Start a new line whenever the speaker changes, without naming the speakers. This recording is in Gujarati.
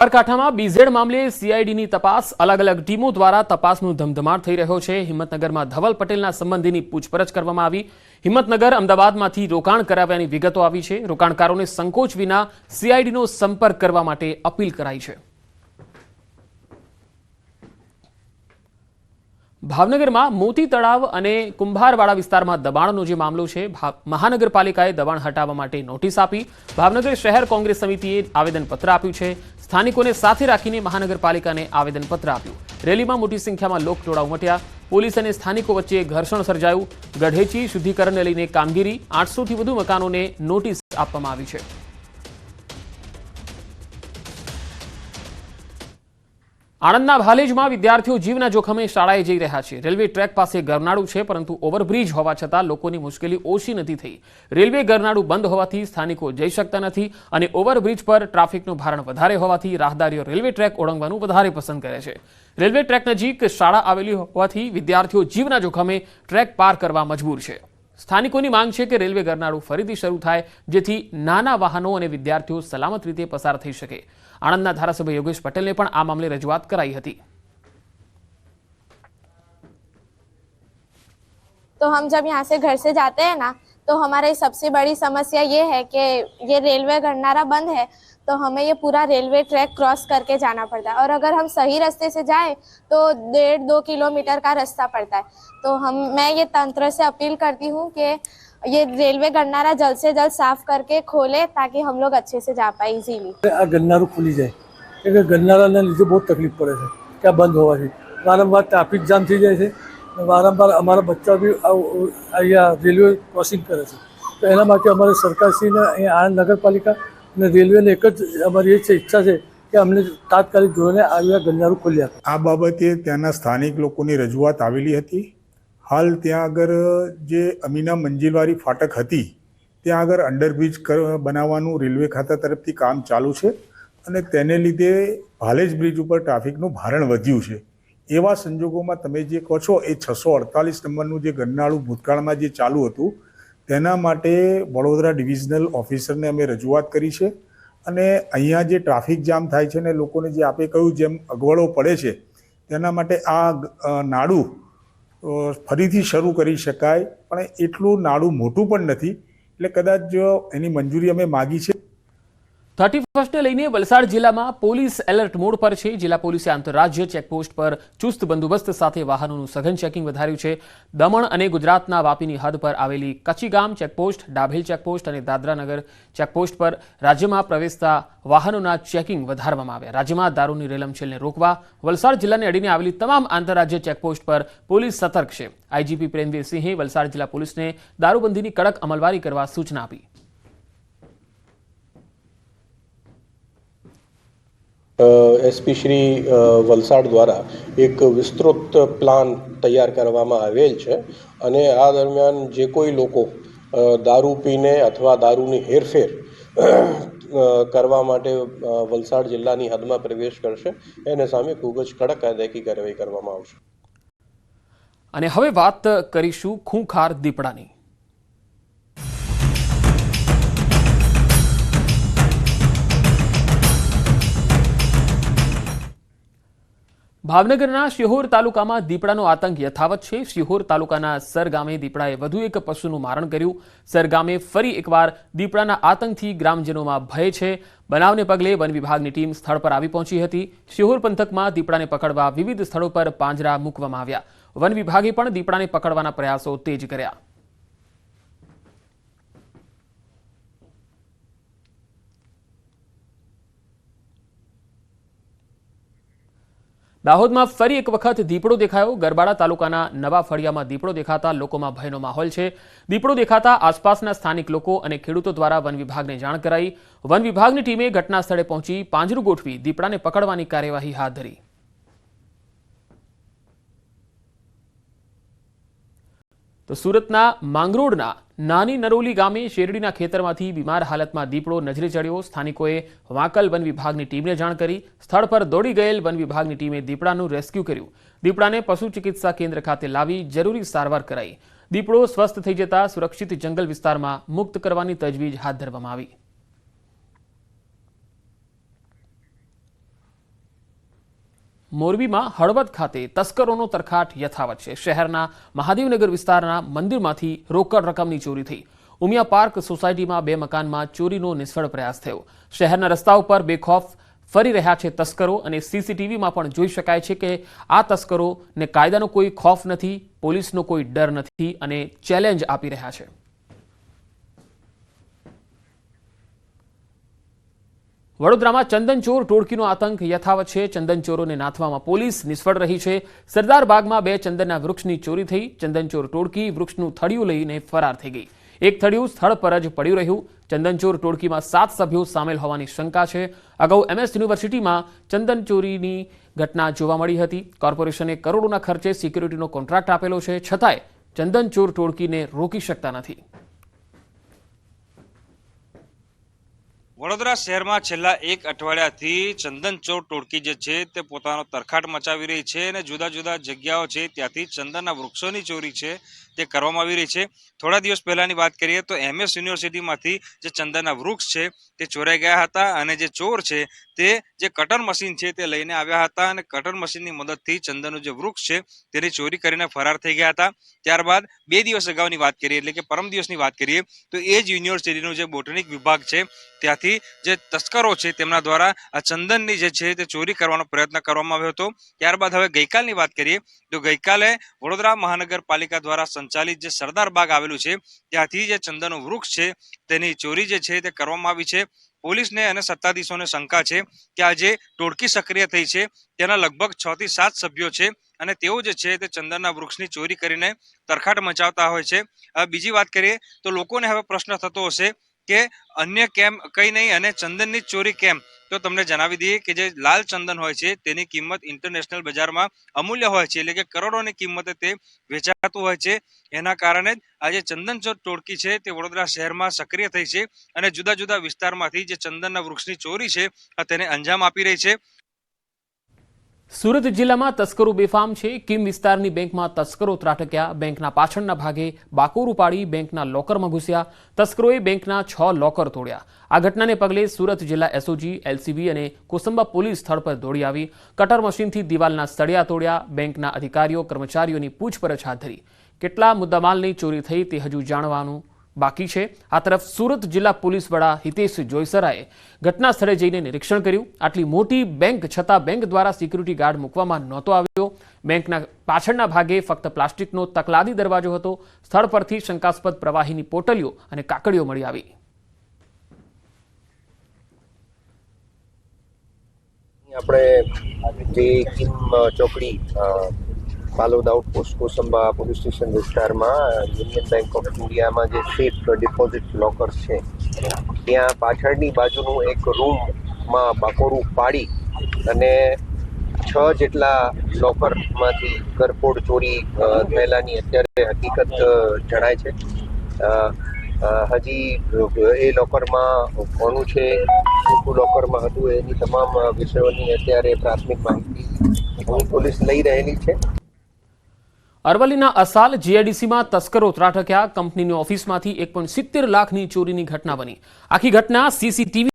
સાબરકાંઠામાં બીઝેડ મામલે સીઆઈડીની તપાસ અલગ અલગ ટીમો દ્વારા તપાસનું ધમધમાટ થઈ રહ્યો છે. હિંમતનગરમાં ધવલ પટેલના સંબંધીની પૂછપરછ કરવામાં આવી. હિંમતનગર અમદાવાદમાંથી રોકાણ કરાવ્યાની વિગતો આવી છે. રોકાણકારોને સંકોચ વિના સીઆઈડીનો સંપર્ક કરવા માટે અપીલ કરાઈ છે. ભાવનગરમાં મોતી તળાવ અને કુંભારવાડા વિસ્તારમાં દબાણનો જે મામલો છે મહાનગરપાલિકાએ દબાણ હટાવવા માટે નોટિસ આપી. ભાવનગર શહેર કોંગ્રેસ સમિતિએ આવેદનપત્ર આપ્યું છે. સ્થાનિકોને સાથે રાખીને મહાનગરપાલિકાને આવેદનપત્ર આપ્યું. રેલીમાં મોટી સંખ્યામાં લોકટોળા ઉમટ્યા પોલીસ અને સ્થાનિકો વચ્ચે ઘર્ષણ સર્જાયું. ગઢેચી શુદ્ધિકરણને લઈને કામગીરી. આઠસોથી વધુ મકાનોને નોટિસ આપવામાં આવી છે. આણંદના ભાલેજમાં વિદ્યાર્થીઓ જીવના જોખમે શાળાએ જઈ રહ્યા છે. રેલવે ટ્રેક પાસે ગરનાળું છે, પરંતુ ઓવરબ્રિજ હોવા છતાં લોકોની મુશ્કેલી ઓછી નથી થઈ. રેલવે ગરનાળું બંધ હોવાથી સ્થાનિકો જઈ શકતા નથી અને ઓવરબ્રિજ પર ટ્રાફિકનું ભારણ વધારે હોવાથી રાહદારીઓ રેલવે ટ્રેક ઓળંગવાનું વધારે પસંદ કરે છે. રેલવે ટ્રેક નજીક શાળા આવેલી હોવાથી વિદ્યાર્થીઓ જીવના જોખમે ટ્રેક પાર કરવા મજબૂર છે. સ્થાનિકોની માંગ છે કે રેલવે ગરનાળું ફરીથી શરૂ થાય, જેથી નાના વાહનો અને વિદ્યાર્થીઓ સલામત રીતે પસાર થઈ શકે. આણંદના ધારાસભ્ય યોગેશ પટેલને પણ આ મામલે રજૂઆત કરાઈ હતી
तो हम जब यहाँ से घर से जाते हैं ना तो हमारी सबसे बड़ी समस्या ये है कि ये रेलवे गरनारा बंद है तो हमें ये पूरा रेलवे ट्रैक क्रॉस करके जाना पड़ता है और अगर हम सही रास्ते से जाएं तो डेढ़ दो किलोमीटर का रास्ता पड़ता है तो हम मैं ये तंत्र से अपील करती हूँ कि ये रेलवे गरनारा जल्द से जल्द साफ करके खोले ताकि हम लोग अच्छे से जा पाए इजीली
આ ગરનારું ખુલી જાય કેમ કે ગરનારાના લીધે બહુ તકલીફ પડે છે ત્યાં બંધ હોવાથી વારંવાર ટ્રાફિક જામ થઈ જાય છે અને વારંવાર અમારા બચ્ચા બી આવ- અહીંયા રેલવે ક્રોસિંગ કરે છે તો એના માટે અમારે સરકારશ્રીને અહીંયા આણંદ નગરપાલિકા અને રેલવેને એક જ અમારી એ છે ઈચ્છા છે કે અમને તાત્કાલિક ધોરણે આવ્યા ગરનારું ખોલી આપે
આ બાબતે ત્યાંના સ્થાનિક લોકોની રજૂઆત આવેલી હતી હાલ ત્યાં આગળ જે અમીના મંજિલવાળી ફાટક હતી, ત્યાં આગળ અંડરબ્રિજ બનાવવાનું રેલવે ખાતા તરફથી કામ ચાલુ છે અને તેને લીધે ભાલેજ બ્રિજ ઉપર ટ્રાફિકનું ભારણ વધ્યું છે. એવા સંજોગોમાં તમે જે કહો છો, એ છસો અડતાલીસ નંબરનું જે ગરનાળું ભૂતકાળમાં જે ચાલુ હતું, તેના માટે વડોદરા ડિવિઝનલ ઓફિસરને અમે રજૂઆત કરી છે અને અહીંયા જે ટ્રાફિક જામ થાય છે ને લોકોને જે આપે કહ્યું, જેમ અગવડો પડે છે, તેના માટે આ નાડું ફરીથી શરૂ કરી શકાય, પણ એટલું નાડું મોટું પણ નથી. એટલે કદાચ જો એની મંજૂરી અમે માગી છે.
થર્ટી ફર્સ્ટને લઈને વલસાડ જિલ્લામાં પોલીસ એલર્ટ મોડ પર છે. જિલ્લા પોલીસે આંતરરાજ્ય ચેકપોસ્ટ પર ચુસ્ત બંદોબસ્ત સાથે વાહનોનું સઘન ચેકિંગ વધાર્યું છે. દમણ અને ગુજરાતના વાપીની હદ પર આવેલી કચીગામ ચેકપોસ્ટ, ડાભેલ ચેકપોસ્ટ અને દાદરાનગર ચેકપોસ્ટ પર રાજ્યમાં પ્રવેશતા વાહનોના ચેકિંગ વધારવામાં આવ્યા. રાજ્યમાં દારૂની રેલમછેલને રોકવા વલસાડ જિલ્લાને અડીને આવેલી તમામ આંતરરાજ્ય ચેકપોસ્ટ પર પોલીસ સતર્ક છે. આઈજીપી પ્રેમવીર સિંહે વલસાડ જિલ્લા પોલીસને દારૂબંધીની કડક અમલવારી કરવા સૂચના આપી.
એસપી શ્રી વલસાડ દ્વારા એક વિસ્તૃત પ્લાન તૈયાર કરવામાં આવેલ છે અને આ દરમિયાન જે કોઈ લોકો દારૂ પીને અથવા દારૂની હેરફેર કરવા માટે વલસાડ જિલ્લાની હદમાં પ્રવેશ કરશે, એને સામે ખૂબ જ કડક કાયદાકીય કાર્યવાહી કરવામાં આવશે.
અને હવે વાત કરીશું ખૂંખાર દીપડાની. ભાવનગરના શિહોર તાલુકામાં દીપડાનો આતંક યથાવત છે. શિહોર તાલુકાના સર ગામે દીપડાએ વધુ એક પશુનું મારણ કર્યું. સર ગામે ફરી એકવાર દીપડાના આતંકથી ગ્રામજનોમાં ભય છે. બનાવને પગલે વન વિભાગની ટીમ સ્થળ પર આવી પહોંચી હતી. શિહોર પંથકમાં દીપડાને પકડવા વિવિધ સ્થળો પર પાંજરા મૂકવામાં આવ્યા. વન વિભાગે પણ દીપડાને પકડવાના પ્રયાસો તેજ કર્યા. દાહોદમાં ફરી એક વખત દીપડો દેખાયો. ગરબાડા તાલુકાના નવા ફળિયામાં દીપડો દેખાતા લોકોમાં ભયનો માહોલ છે. દીપડો દેખાતા આસપાસના સ્થાનિક લોકો અને ખેડૂતો દ્વારા વન વિભાગને જાણ કરાઈ. વન વિભાગની ટીમે ઘટના સ્થળે પહોંચી પાંજરું ગોઠવી દીપડાને પકડવાની કાર્યવાહી હાથ ધરી. તો સુરતના માંગરોળના નાની નરોલી ગામે શેરડીના ખેતરમાંથી બીમાર હાલતમાં દીપડો નજરે ચડ્યો. સ્થાનિકોએ વાંકલ વન વિભાગની ટીમને જાણ કરી. સ્થળ પર દોડી ગયેલ વન વિભાગની ટીમે દીપડાનું રેસ્ક્યુ કર્યું. દીપડાને પશુ ચિકિત્સા કેન્દ્ર ખાતે લાવી જરૂરી સારવાર કરાઈ. દીપડો સ્વસ્થ થઈ જતા સુરક્ષિત જંગલ વિસ્તારમાં મુક્ત કરવાની તજવીજ હાથ ધરવામાં આવી. મોરબીમાં હળવદ ખાતે તસ્કરોનો તરખાટ યથાવત છે. શહેરના મહાદેવનગર વિસ્તારના મંદિરમાંથી રોકડ રકમની ચોરી થઈ. ઉમિયા પાર્ક સોસાયટીમાં બે મકાનમાં ચોરીનો નિષ્ફળ પ્રયાસ થયો. શહેરના રસ્તા ઉપર બેખોફ ફરી રહ્યા છે તસ્કરો અને સીસીટીવીમાં પણ જોઈ શકાય છે કે આ તસ્કરોને કાયદાનો કોઈ ખોફ નથી, પોલીસનો કોઈ ડર નથી અને ચેલેન્જ આપી રહ્યા છે. વડોદરામાં ચંદનચોર ટોળકીનો આતંક યથાવત છે. ચંદનચોરોને નાથવામાં પોલીસ નિષ્ફળ રહી છે. સરદાર બાગમાં બે ચંદનના વૃક્ષની ચોરી થઈ. ચંદનચોર ટોળકી વૃક્ષનું થળિયું લઈને ફરાર થઈ ગઈ. એક થળિયું સ્થળ પર જ પડ્યું રહ્યું. ચંદનચોર ટોળકીમાં સાત સભ્યો સામેલ હોવાની શંકા છે. અગાઉ એમએસ યુનિવર્સિટીમાં ચંદનચોરીની ઘટના જોવા મળી હતી. કોર્પોરેશને કરોડોના ખર્ચે સિક્યુરિટીનો કોન્ટ્રાક્ટ આપેલો છે. છતાંય ચંદનચોર ટોળકીને રોકી શકતા નથી.
વડોદરા શહેરમાં છેલ્લા એક અઠવાડિયાથી ચંદન ચોર ટોળકી જે છે તે પોતાનો તરખાટ મચાવી રહી છે અને જુદા જુદા જગ્યાઓ છે ત્યાંથી ચંદનના વૃક્ષોની ચોરી છે તે કરવામાં આવી રહી છે. થોડા દિવસ પહેલાંની વાત કરીએ તો એમએસ યુનિવર્સિટીમાંથી જે ચંદનના વૃક્ષ છે તે ચોરાઈ ગયા હતા અને જે ચોર છે તે જે કટર મશીન છે તે લઈને આવ્યા હતા અને કટર મશીનની મદદથી ચંદનનું જે વૃક્ષ છે તેની ચોરી કરીને ફરાર થઈ ગયા હતા. ત્યારબાદ બે દિવસ અગાઉની વાત કરીએ, એટલે કે પરમ દિવસની વાત કરીએ, તો એ જ યુનિવર્સિટીનો જે બોટનિક વિભાગ છે, ત્યાંથી જે તસ્કરો છે તેમના દ્વારા આ ચંદનની જે છે તે ચોરી કરવાનો પ્રયત્ન કરવામાં આવ્યો હતો. ત્યારબાદ હવે ગઈકાલની વાત કરીએ, તો ગઈકાલે વડોદરા મહાનગરપાલિકા દ્વારા સંચાલિત જે સરદાર બાગ આવેલું છે, ત્યાંથી જે ચંદનનું વૃક્ષ છે તેની ચોરી જે છે તે કરવામાં આવી છે. પોલીસને અને સત્તાધીશોને શંકા છે કે આ જે ટોળકી સક્રિય થઈ છે, તેના લગભગ છ થી સાત સભ્યો છે અને તેઓ જે છે તે ચંદનના વૃક્ષની ચોરી કરીને તરખાટ મચાવતા હોય છે. બીજી વાત કરીએ તો લોકોને હવે પ્રશ્ન થતો હશે કે અન્ય કેમ, કઈ નહીં, અને ચંદનની ચોરી કેમ? તો તમને જણાવી દઈએ કે જે લાલ ચંદન હોય છે, તેની કિંમત ઇન્ટરનેશનલ બજારમાં અમૂલ્ય હોય છે, એટલે કે કરોડોની કિંમતે તે વેચાતું હોય છે. એના કારણે જ આ જે ચંદન ચોર ટોળકી છે, તે વડોદરા શહેરમાં સક્રિય થઈ છે અને જુદા જુદા વિસ્તારમાંથી જે ચંદનના વૃક્ષની ચોરી છે તેને અંજામ આપી રહી છે.
સુરત જિલ્લામાં તસ્કરો બેફામ છે. કિમ વિસ્તારની બેંકમાં તસ્કરો ત્રાટક્યા. બેંકના પાછળના ભાગે બાકોરું પાડી બેંકના લોકરમાં ઘૂસ્યા. તસ્કરોએ બેંકના છ લોકર તોડ્યા. આ ઘટનાને પગલે સુરત જિલ્લા એસઓજી, એલસીબી અને કોસંબા પોલીસ સ્થળ પર દોડી આવી. કટર મશીનથી દિવાલના સળિયા તોડ્યા. બેંકના અધિકારીઓ, કર્મચારીઓની પૂછપરછ હાથ ધરી. કેટલા મુદ્દામાલની ચોરી થઈ તે હજુ જાણવાનું બાકી છે. આ તરફ સુરત જિલ્લા પોલીસ વડા હિતેશ જોયસરાએ ઘટના સ્થળે જઈને નિરીક્ષણ કર્યું. આટલી મોટી બેંક છતાં બેંક દ્વારા સિક્યુરિટી ગાર્ડ મૂકવામાં નહોતો આવ્યો. બેંકના પાછળના ભાગે ફક્ત પ્લાસ્ટિકનો તકલાદી દરવાજો હતો. સ્થળ પરથી શંકાસ્પદ પ્રવાહીની પોટલીઓ અને કાકડીઓ મળી આવી.
આપણે જે કિમ ચોકડી Palod outpost Kosamba police station વિસ્તારમાં યુનિયન બેંક ઓફ ઇન્ડિયામાં જે સેફ ડિપોઝિટ લોકર્સ છે. ત્યાં પાછળની બાજુનું એક રૂમમાં બાકોરું પાડી અને છ જેટલા લોકરમાંથી કરફોડ ચોરી થયેલાની અત્યારે હકીકત જણાય છે. હજી એ લોકરમાં કોનું છે, શું લોકરમાં હતું, એની તમામ વિષયોની અત્યારે પ્રાથમિક માહિતી પોલીસ લઈ રહેલી છે.
અરવલ્લીના અસાલ જીઆઈડીસીમાં તસ્કરો ત્રાટક્યા. કંપનીની ઓફિસમાંથી એક લાખની ચોરીની ઘટના બની. આખી ઘટના સીસીટીવી